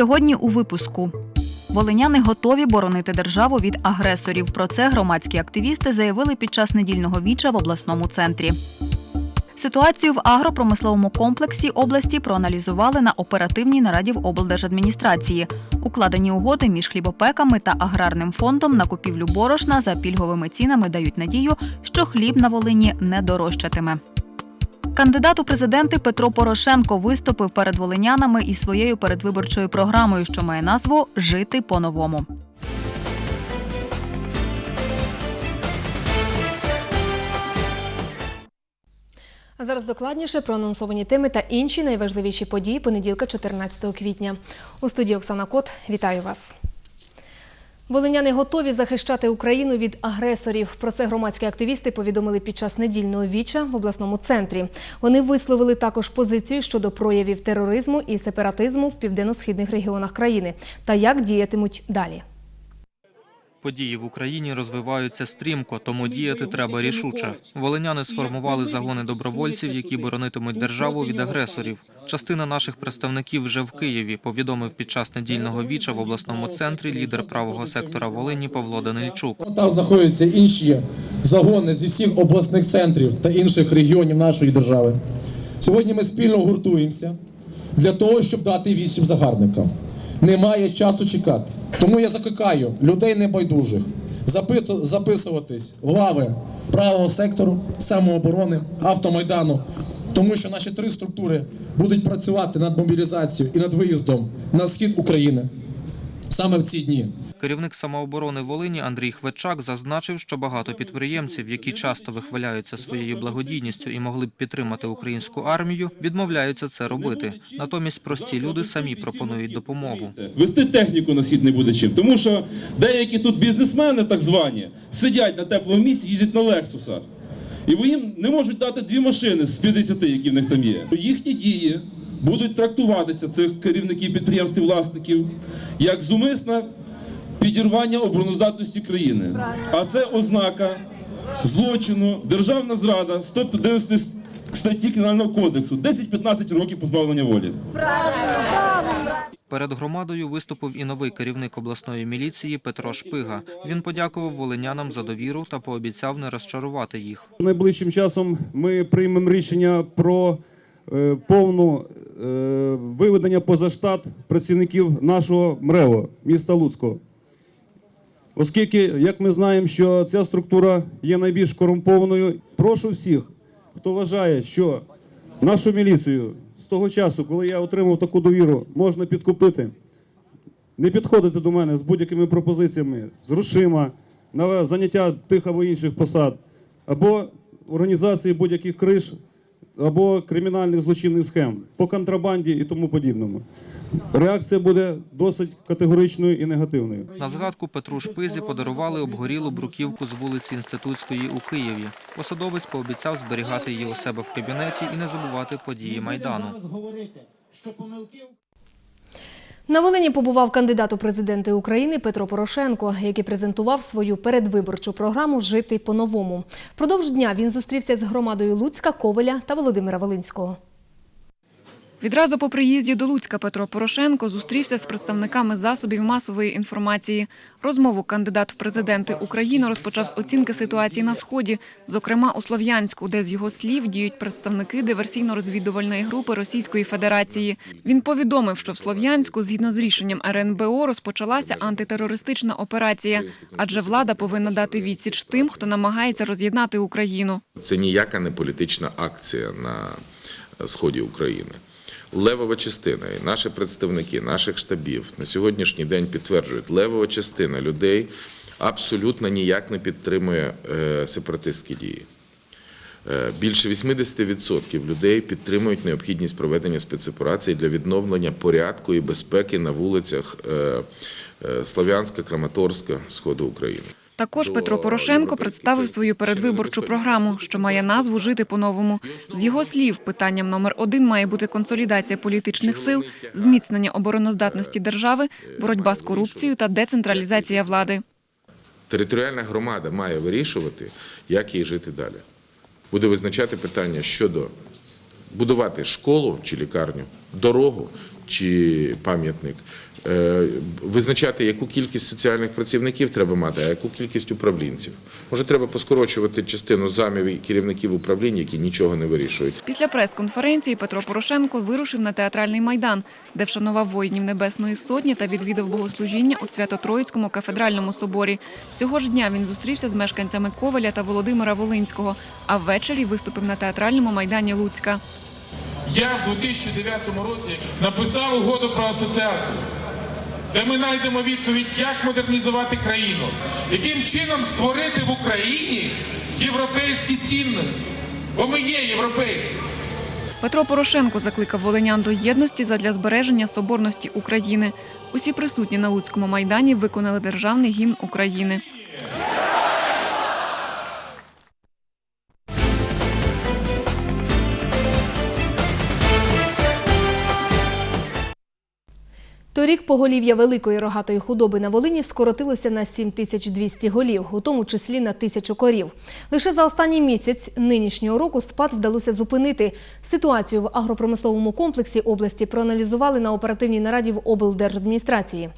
Сьогодні у випуску. Волиняни готові боронити державу від агресорів. Про це громадські активісти заявили під час недільного віча в обласному центрі. Ситуацію в агропромисловому комплексі області проаналізували на оперативній нараді в облдержадміністрації. Укладені угоди між хлібопеками та аграрним фондом на купівлю борошна за пільговими цінами дають надію, що хліб на Волині не дорожчатиме. Кандидат у президенти Петро Порошенко виступив перед волинянами із своєю передвиборчою програмою, що має назву Жити по-новому. А зараз докладніше про анонсовані теми та інші найважливіші події понеділка 14 квітня. У студії Оксана Кот вітаю вас. Волиняни готові захищати Україну від агресорів. Про це громадські активісти повідомили під час недільного віча в обласному центрі. Вони висловили також позицію щодо проявів тероризму і сепаратизму в південно-східних регіонах країни та як діятимуть далі. Події в Україні розвиваються стрімко, тому діяти треба рішуче. Волиняни сформували загони добровольців, які боронитимуть державу від агресорів. Частина наших представників вже в Києві. Повідомив під час недільного віча в обласному центрі лідер правого сектора Волині Павло Данильчук. Там знаходяться інші загони зі всіх обласних центрів та інших регіонів нашої держави. Сьогодні ми спільно гуртуємося для того, щоб дати вісім загарбникам. Немає часу чекати. Тому я закликаю людей небайдужих записуватись в лави правого сектору, самооборони, автомайдану, тому що наші три структури будуть працювати над мобілізацією і над виїздом на схід України саме в ці дні. Керівник самооборони Волині Андрій Хвечак зазначив, що багато підприємців, які часто вихваляються своєю благодійністю і могли б підтримати українську армію, відмовляються це робити. Натомість прості люди самі пропонують допомогу. Вести техніку на схід не буде чим. Тому що деякі тут бізнесмени, так звані, сидять на теплому місці, їздять на лексусах. І їм не можуть дати дві машини з 50, які в них там є. Їхні дії будуть трактуватися цих керівників підприємств і власників як зумисне підірвання обороноздатності країни. А це ознака злочину, державна зрада, 150 статті Кримінального кодексу, 10-15 років позбавлення волі. Перед громадою виступив і новий керівник обласної міліції Петро Шпига. Він подякував волинянам за довіру та пообіцяв не розчарувати їх. Найближчим часом ми приймемо рішення про повну е, виведення поза штат працівників нашого МРЕО міста Луцького. Оскільки, як ми знаємо, що ця структура є найбільш корумпованою, прошу всіх, хто вважає, що нашу міліцію з того часу, коли я отримав таку довіру, можна підкупити, не підходити до мене з будь-якими пропозиціями, з грошима, на заняття тих або інших посад, або організації будь-яких криш, або кримінальних злочинних схем по контрабанді і тому подібному. Реакція буде досить категоричною і негативною. На згадку Петру Шпизі подарували обгорілу бруківку з вулиці Інститутської у Києві. Посадовець пообіцяв зберігати її у себе в кабінеті і не забувати події майдану. На Волині побував кандидат у президенти України Петро Порошенко, який презентував свою передвиборчу програму Жити по-новому. Продовж дня він зустрівся з громадою Луцька, Ковеля та Володимира Волинського. Відразу по приїзді до Луцька Петро Порошенко зустрівся з представниками засобів масової інформації. Розмову кандидат в президенти України розпочав з оцінки ситуації на сході, зокрема у Слов'янську, де з його слів діють представники диверсійно-розвідувальної групи Російської Федерації. Він повідомив, що в Слов'янську, згідно з рішенням РНБО, розпочалася антитерористична операція, адже влада повинна дати відсіч тим, хто намагається роз'єднати Україну. Це ніяка не політична акція на сході України. Левова частина, і наші представники наших штабів на сьогоднішній день підтверджують, левова частина людей абсолютно ніяк не підтримує е, сепаратистські дії. Е, Більше 80% людей підтримують необхідність проведення спецоперації для відновлення порядку і безпеки на вулицях е, Слов'янська, Краматорська, Сходу України. Також Петро Порошенко представив свою передвиборчу програму, що має назву Жити по-новому. З його слів, питанням номер один має бути консолідація політичних сил, зміцнення обороноздатності держави, боротьба з корупцією та децентралізація влади. Територіальна громада має вирішувати, як їй жити далі. Буде визначати питання щодо будувати школу чи лікарню, дорогу чи пам'ятник. Е, Визначати, яку кількість соціальних працівників треба мати, а яку кількість управлінців. Може, треба поскорочувати частину замів і керівників управлінь, які нічого не вирішують. Після прес-конференції Петро Порошенко вирушив на театральний майдан, де вшанував воїнів Небесної Сотні та відвідав богослужіння у Свято-Троїцькому кафедральному соборі. Цього ж дня він зустрівся з мешканцями Ковеля та Володимира Волинського, а ввечері виступив на театральному майдані Луцька. Я в 2009 році написав угоду про асоціацію, де ми знайдемо відповідь, як модернізувати країну, яким чином створити в Україні європейські цінності. Бо ми є європейці. Петро Порошенко закликав волинян до єдності задля збереження соборності України. Усі присутні на Луцькому майдані виконали державний гімн України. Торік поголів'я великої рогатої худоби на Волині скоротилося на 7200 голів, у тому числі на тисячу корів. Лише за останній місяць нинішнього року спад вдалося зупинити. Ситуацію в агропромисловому комплексі області проаналізували на оперативній нараді в облдержадміністрації.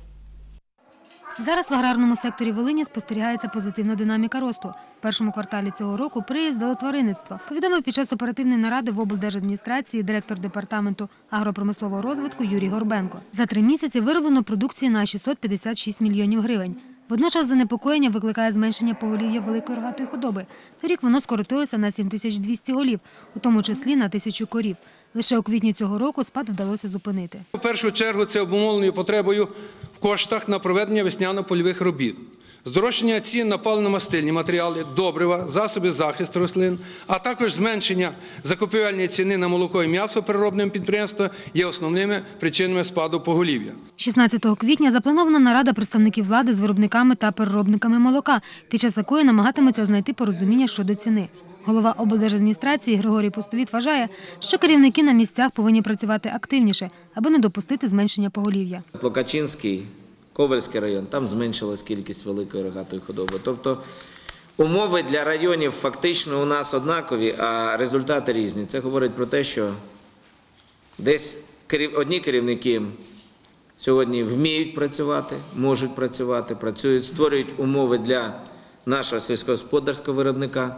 Зараз в аграрному секторі Волині спостерігається позитивна динаміка росту. В першому кварталі цього року приїзд до тваринництва повідомив під час оперативної наради в облдержадміністрації директор департаменту агропромислового розвитку Юрій Горбенко. За три місяці вироблено продукції на 656 мільйонів гривень. Водночас занепокоєння викликає зменшення поголів'я великої рогатої худоби. Торік воно скоротилося на 7200 голів, у тому числі на тисячу корів. Лише у квітні цього року спад вдалося зупинити. У першу чергу це обумовлено потребою в коштах на проведення весняно-польових робіт. Здорожчання цін на паливно-мастильні матеріали, добрива, засоби захисту рослин, а також зменшення закупівельної ціни на молоко і м'ясо переробним підприємства є основними причинами спаду поголів'я. 16 квітня запланована нарада представників влади з виробниками та переробниками молока, під час якої намагатимуться знайти порозуміння щодо ціни. Голова облдержадміністрації Григорій Пустовіт вважає, що керівники на місцях повинні працювати активніше, аби не допустити зменшення поголів'я. Тлокачинський, Ковальський район, там зменшилась кількість великої рогатої худоби. Тобто умови для районів фактично у нас однакові, а результати різні. Це говорить про те, що десь одні керівники сьогодні вміють працювати, можуть працювати, працюють, створюють умови для нашого сільськогосподарського виробника.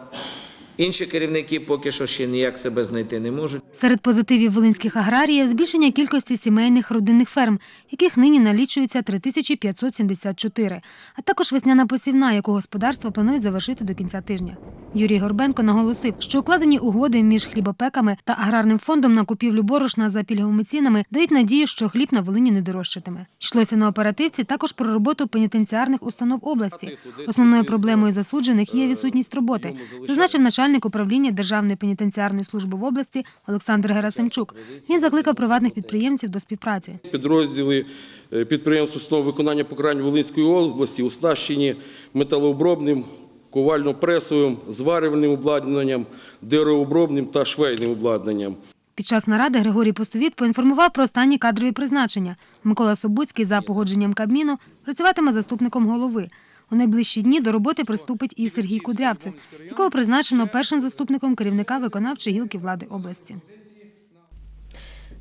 Інші керівники поки що ще ніяк себе знайти не можуть. Серед позитивів волинських аграріїв збільшення кількості сімейних родинних ферм, яких нині налічується 3574, а також весняна посівна, яку господарство планують завершити до кінця тижня. Юрій Горбенко наголосив, що укладені угоди між хлібопеками та аграрним фондом на купівлю борошна за пільговими цінами дають надію, що хліб на Волині не дорожчатиме. Йшлося на оперативці також про роботу пенітенціарних установ області. Основною проблемою засуджених є відсутність роботи, зазначив начальник управління Державної пенітенціарної служби в області Олександр Герасимчук. Він закликав приватних підприємців до співпраці. Підрозділи е, підприємств установ виконання покарань Волинської області оснащені металообробним, ковально-пресовим, зварювальним обладнанням, деревообробним та швейним обладнанням. Під час наради Григорій Постовіт поінформував про останні кадрові призначення. Микола Собуцький за погодженням Кабміну працюватиме заступником голови. У найближчі дні до роботи приступить і Сергій Кудрявцев, якого призначено першим заступником керівника виконавчої гілки влади області.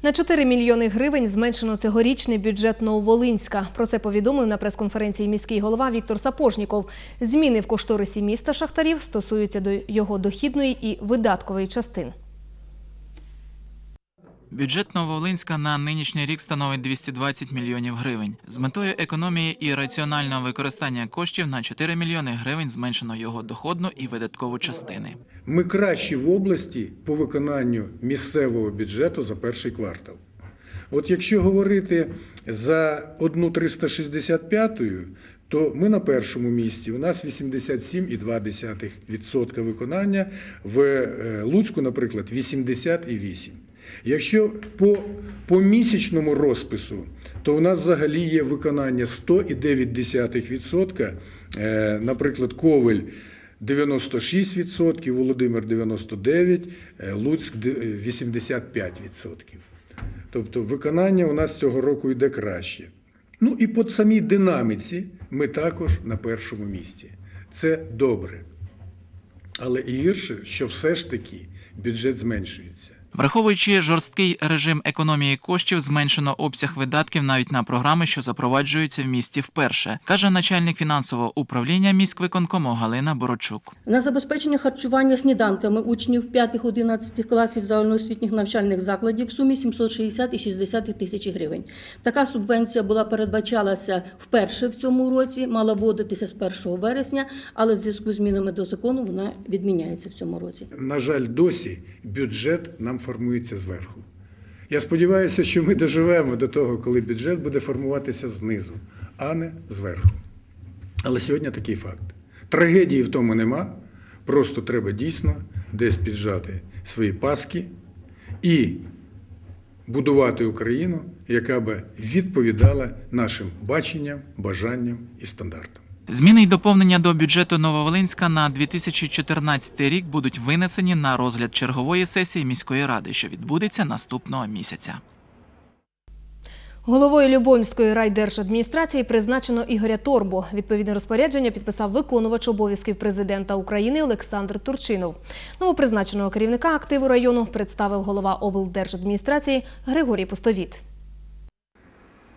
На 4 мільйони гривень зменшено цьогорічний бюджет Нововолинська. Про це повідомив на прес-конференції міський голова Віктор Сапожніков. Зміни в кошторисі міста шахтарів стосуються до його дохідної і видаткової частин. Бюджет Нововолинська на нинішній рік становить 220 мільйонів гривень. З метою економії і раціонального використання коштів на 4 мільйони гривень зменшено його доходну і видаткову частини. Ми кращі в області по виконанню місцевого бюджету за перший квартал. От якщо говорити за одну 365, то ми на першому місці. У нас 87,2% виконання. В е, Луцьку, наприклад, 88%. Якщо по, місячному розпису, то у нас взагалі є виконання 100,9%. Е, Наприклад, Ковель 96%, Володимир 99%, е, Луцьк 85%. Тобто виконання у нас цього року йде краще. Ну і по самій динаміці ми також на першому місці. Це добре. Але і гірше, що все ж таки бюджет зменшується. Враховуючи жорсткий режим економії коштів, зменшено обсяг видатків навіть на програми, що запроваджуються в місті вперше, каже начальник фінансового управління міськвиконкому Галина Борочук. На забезпечення харчування сніданками учнів 5-11 класів загальноосвітніх навчальних закладів в сумі 760 і 60 тисяч гривень. Така субвенція була передбачалася вперше в цьому році, мала вводитися з 1 вересня, але в зв'язку з змінами до закону вона відміняється в цьому році. На жаль, досі бюджет нам формується зверху. Я сподіваюся, що ми доживемо до того, коли бюджет буде формуватися знизу, а не зверху. Але сьогодні такий факт. Трагедії в тому нема. Просто треба дійсно десь піджати свої паски і будувати Україну, яка би відповідала нашим баченням, бажанням і стандартам. Зміни й доповнення до бюджету Нововолинська на 2014 рік будуть винесені на розгляд чергової сесії міської ради, що відбудеться наступного місяця. Головою Любомської райдержадміністрації призначено Ігоря Торбу. Відповідне розпорядження підписав виконувач обов'язків президента України Олександр Турчинов. Новопризначеного керівника активу району представив голова облдержадміністрації Григорій Пустовіт.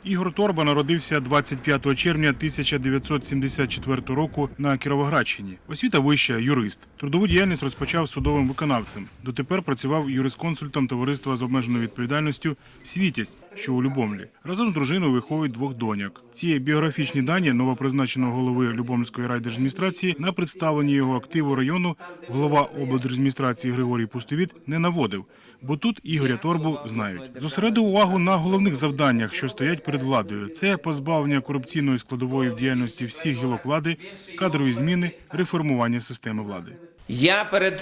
Ігор Торба народився 25 червня 1974 року на Кіровоградщині. Освіта вища, юрист. Трудову діяльність розпочав судовим виконавцем. Дотепер працював юрисконсультом товариства з обмеженою відповідальністю Світість, що у Любомлі. Разом з дружиною виховують двох доньок. Ці біографічні дані новопризначеного голови Любомльської райдержадміністрації на представленні його активу району голова облдержадміністрації Григорій Пустовіт не наводив. Бо тут Ігоря Торбу знають. Зосередив увагу на головних завданнях, що стоять перед владою. Це позбавлення корупційної складової в діяльності всіх гілок влади, кадрові зміни, реформування системи влади. Я перед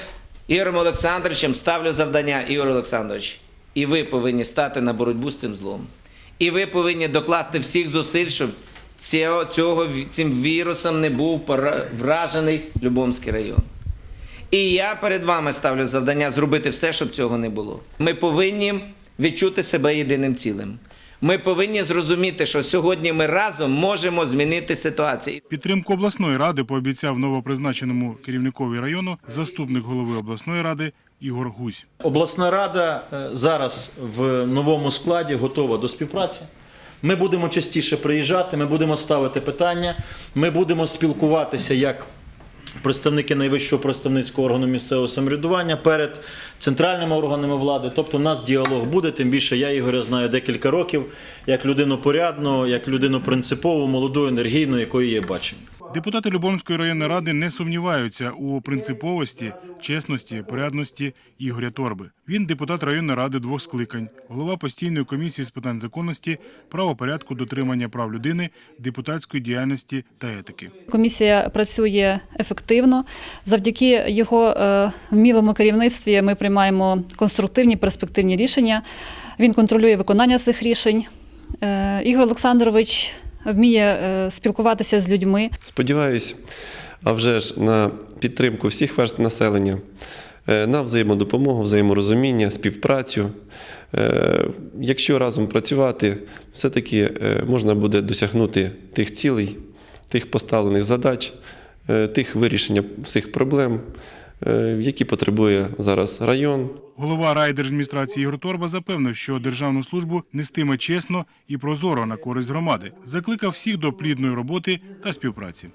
Ігорем Олександровичем ставлю завдання, Ігор Олександрович, і ви повинні стати на боротьбу з цим злом. І ви повинні докласти всіх зусиль, щоб цього, цього, цим вірусом не був вражений Любомський район. І я перед вами ставлю завдання зробити все, щоб цього не було. Ми повинні відчути себе єдиним цілим. Ми повинні зрозуміти, що сьогодні ми разом можемо змінити ситуацію. Підтримку обласної ради пообіцяв новопризначеному керівникові району заступник голови обласної ради Ігор Гусь. Обласна рада е, зараз в новому складі готова до співпраці. Ми будемо частіше приїжджати, ми будемо ставити питання, ми будемо спілкуватися як представники найвищого представницького органу місцевого самоврядування перед центральними органами влади. Тобто, у нас діалог буде. Тим більше я Ігоря знаю декілька років як людину порядну, як людину принципову, молоду, енергійну, якої є бачення. Депутати Любомської районної ради не сумніваються у принциповості, чесності, порядності Ігоря Торби. Він депутат районної ради двох скликань, голова постійної комісії з питань законності, правопорядку, дотримання прав людини, депутатської діяльності та етики. Комісія працює ефективно. Завдяки його е, вмілому керівництві ми приймаємо конструктивні перспективні рішення. Він контролює виконання цих рішень. Е, Ігор Олександрович вміє е, спілкуватися з людьми. Сподіваюсь, а вже ж на підтримку всіх верст населення, е, на взаємодопомогу, взаєморозуміння, співпрацю. Е, Якщо разом працювати, все-таки можна буде досягнути тих цілей, тих поставлених задач, тих вирішення всіх проблем, які потребує зараз район, Голова райдержадміністрації Ігор Торба запевнив, що державну службу нестиме чесно і прозоро на користь громади. Закликав всіх до плідної роботи та співпраці.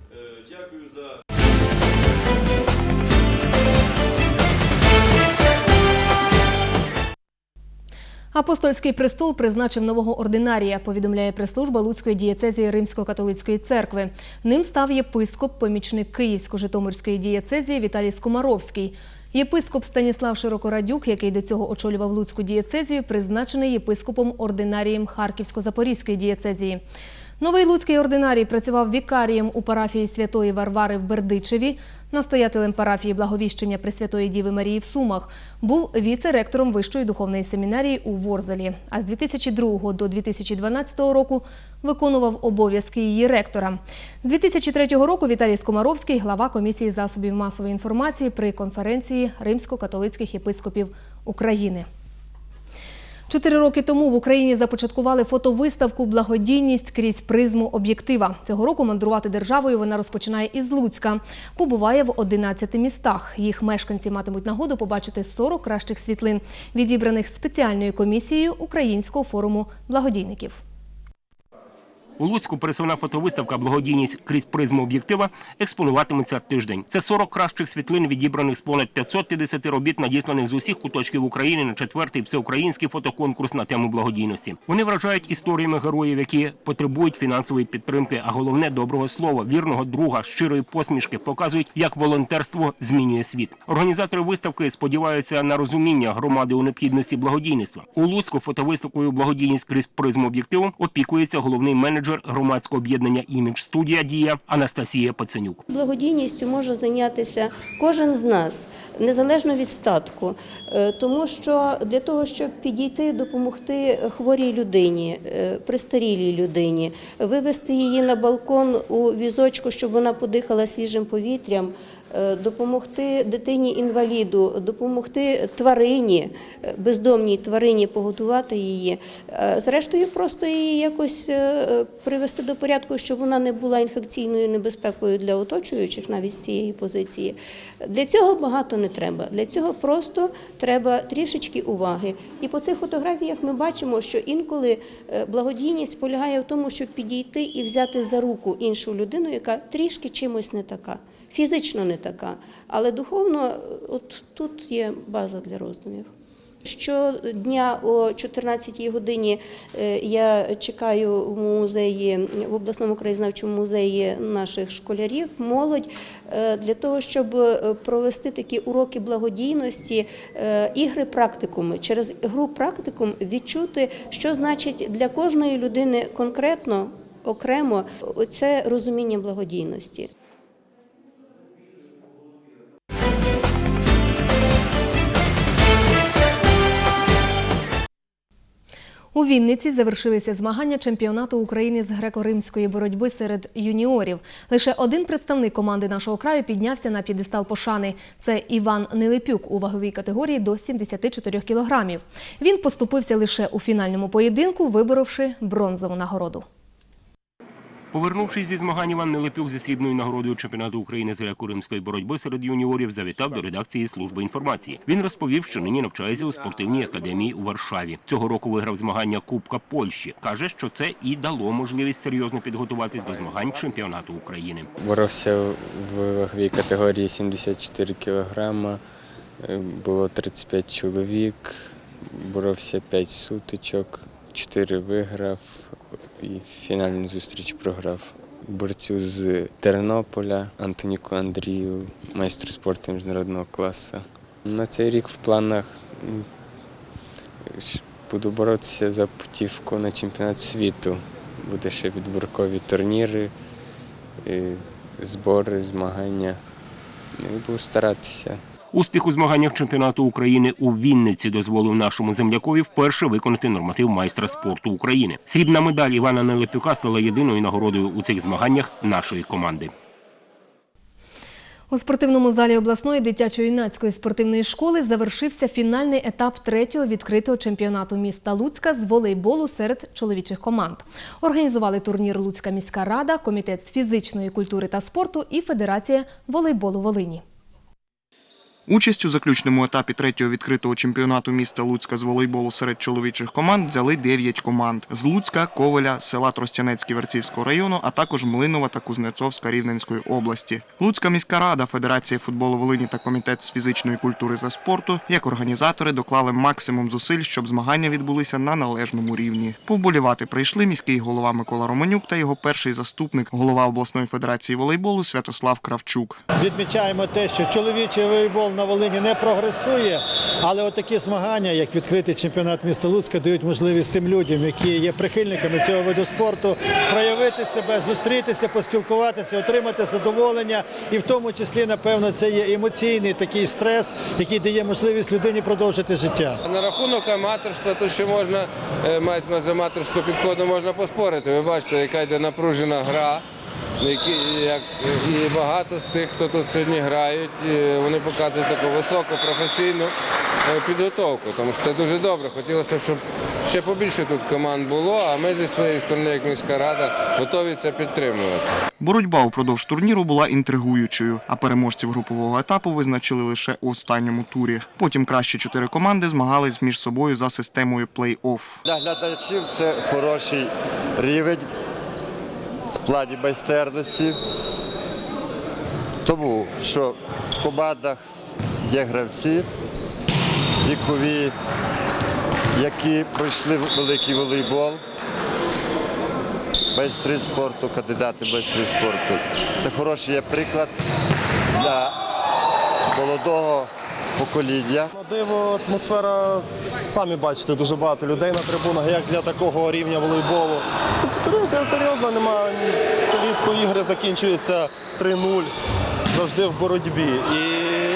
Апостольський престол призначив нового ординарія, повідомляє прес-служба Луцької дієцезії Римсько-католицької церкви. Ним став єпископ, помічник Київсько-Житомирської дієцезії Віталій Скомаровський. Єпископ Станіслав Широкорадюк, який до цього очолював Луцьку дієцезію, призначений єпископом ординарієм Харківсько-Запорізької дієцезії. Новий Луцький ординарій працював вікарієм у парафії Святої Варвари в Бердичеві, настоятелем парафії Благовіщення Пресвятої Діви Марії в Сумах, був віце-ректором Вищої духовної семінарії у Ворзелі. А з 2002 до 2012 року виконував обов'язки її ректора. З 2003 року Віталій Скомаровський – глава комісії засобів масової інформації при конференції римсько-католицьких єпископів України. Чотири роки тому в Україні започаткували фотовиставку Благодійність крізь призму об'єктива. Цього року мандрувати державою вона розпочинає із Луцька. Побуває в 11 містах. Їх мешканці матимуть нагоду побачити 40 кращих світлин, відібраних спеціальною комісією Українського форуму благодійників. У Луцьку пересувна фотовиставка «Благодійність крізь призму об'єктива» експонуватиметься тиждень. Це 40 кращих світлин, відібраних з понад 550 робіт, надісланих з усіх куточків України на четвертий всеукраїнський фотоконкурс на тему благодійності. Вони вражають історіями героїв, які потребують фінансової підтримки, а головне доброго слова, вірного друга, щирої посмішки, показують, як волонтерство змінює світ. Організатори виставки сподіваються на розуміння громади у необхідності благодійництва. У Луцьку фотовиставкою «Благодійність крізь призму об'єктиву» опікується головний менеджер громадського об'єднання «Імідж Студія Дія» Анастасія Паценюк. Благодійністю може зайнятися кожен з нас, незалежно від статку, Е, тому що для того, щоб підійти, допомогти хворій людині, пристарілій престарілій людині, вивести її на балкон у візочку, щоб вона подихала свіжим повітрям. Е, Допомогти дитині-інваліду, допомогти тварині, е, бездомній тварині, погодувати її. Е, Зрештою, просто її якось привести до порядку, щоб вона не була інфекційною небезпекою для оточуючих, навіть з цієї позиції. Для цього багато не треба. Для цього просто треба трішечки уваги. І по цих фотографіях ми бачимо, що інколи благодійність полягає в тому, щоб підійти і взяти за руку іншу людину, яка трішки чимось не така. Фізично не така, але духовно от тут є база для роздумів. Щодня о 14-й годині е, я чекаю в музеї, в обласному краєзнавчому музеї наших школярів, молодь, е, для того, щоб е, провести такі уроки благодійності, ігри практикуми. Через гру практикум відчути, що значить для кожної людини конкретно, окремо, це розуміння благодійності. У Вінниці завершилися змагання чемпіонату України з греко-римської боротьби серед юніорів. Лише один представник команди нашого краю піднявся на п'єдестал пошани. Це Іван Нелепюк у ваговій категорії до 74 кілограмів. Він поступився лише у фінальному поєдинку, виборовши бронзову нагороду. Повернувшись зі змагань, Іван Нелепюк зі срібною нагородою чемпіонату України з греко-римської боротьби серед юніорів завітав до редакції служби інформації. Він розповів, що нині навчається у спортивній академії у Варшаві. Цього року виграв змагання Кубка Польщі. Каже, що це і дало можливість серйозно підготуватись до змагань чемпіонату України. Боровся в ваговій категорії 74 кілограма. Е, Було 35 чоловік, боровся 5 сутичок, 4 виграв і фінальну зустріч програв. Борцю з Тернополя Антоніку Андрію, майстру спорту міжнародного класу. На цей рік в планах буду боротися за путівку на чемпіонат світу. Буде ще відбіркові турніри збори, змагання. Ну, І буду старатися. Успіх у змаганнях чемпіонату України у Вінниці дозволив нашому землякові вперше виконати норматив майстра спорту України. Срібна медаль Івана Нелепюка стала єдиною нагородою у цих змаганнях нашої команди. У спортивному залі обласної дитячо-юнацької спортивної школи завершився фінальний етап третього відкритого чемпіонату міста Луцька з волейболу серед чоловічих команд. Організували турнір Луцька міська рада, комітет з фізичної культури та спорту і Федерація волейболу Волині. Участь у заключному етапі третього відкритого чемпіонату міста Луцька з волейболу серед чоловічих команд взяли 9 команд з Луцька, Ковеля, села Тростянецький Верцівського району, а також Млинова та Кузнецовська Рівненської області. Луцька міська рада, Федерація футболу Волині та комітет з фізичної культури та спорту як організатори доклали максимум зусиль, щоб змагання відбулися на належному рівні. Повболівати прийшли міський голова Микола Романюк та його перший заступник, голова обласної федерації волейболу Святослав Кравчук. Відмічаємо те, що чоловічий волейбол на Волині не прогресує, але отакі змагання, як відкритий чемпіонат міста Луцька, дають можливість тим людям, які є прихильниками цього виду спорту, проявити себе, зустрітися, поспілкуватися, отримати задоволення. І в тому числі, напевно, це є емоційний такий стрес, який дає можливість людині продовжити життя. На рахунок аматорства, то ще можна, е, мають з аматорського підходу можна поспорити. Ви бачите, яка йде напружена гра. Які, як, і багато з тих, хто тут сьогодні грають, вони показують таку високу професійну е, підготовку, тому що це дуже добре. Хотілося б, щоб ще побільше тут команд було, а ми зі своєї сторони, як міська рада, готові це підтримувати. Боротьба упродовж турніру була інтригуючою, а переможців групового етапу визначили лише у останньому турі. Потім кращі чотири команди змагались між собою за системою плей-офф. Для глядачів це хороший рівень в плані майстерності. Тому що в командах є гравці вікові, які пройшли великий волейбол, майстри спорту, кандидати в майстри спорту. Це хороший є приклад для молодого покоління. На диво атмосфера, самі бачите, дуже багато людей на трибунах, як для такого рівня волейболу. Конкуренція серйозна, немає. Рідко ігри закінчуються 3-0, завжди в боротьбі. І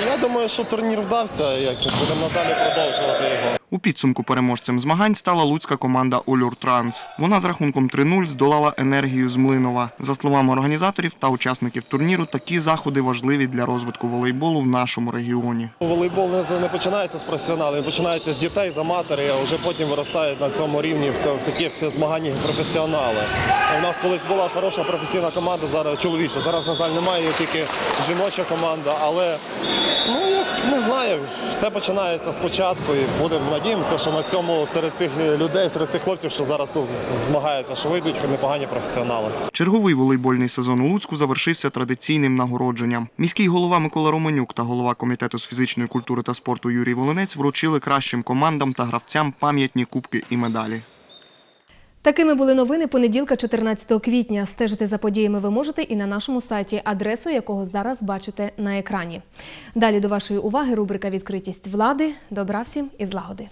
я думаю, що турнір вдався, як будемо надалі продовжувати його. У підсумку переможцем змагань стала луцька команда Олюр Транс. Вона з рахунком 3-0 здолала енергію з Млинова. За словами організаторів та учасників турніру, такі заходи важливі для розвитку волейболу в нашому регіоні. Волейбол не, починається з професіоналів, він починається з дітей, з аматорів, а вже потім виростають на цьому рівні в, таких змаганнях професіонали. У нас колись була хороша професійна команда, зараз чоловіча. Зараз, на жаль, немає, тільки жіноча команда, але ну як не знаю, все починається спочатку і будемо надіємося, що на цьому серед цих людей, серед цих хлопців, що зараз тут змагаються, що вийдуть непогані професіонали. Черговий волейбольний сезон у Луцьку завершився традиційним нагородженням. Міський голова Микола Романюк та голова комітету з фізичної культури та спорту Юрій Волинець вручили кращим командам та гравцям пам'ятні кубки і медалі. Такими були новини понеділка, 14 квітня. Стежити за подіями ви можете і на нашому сайті, адресу якого зараз бачите на екрані. Далі до вашої уваги рубрика Відкритість влади. Добра всім і злагоди.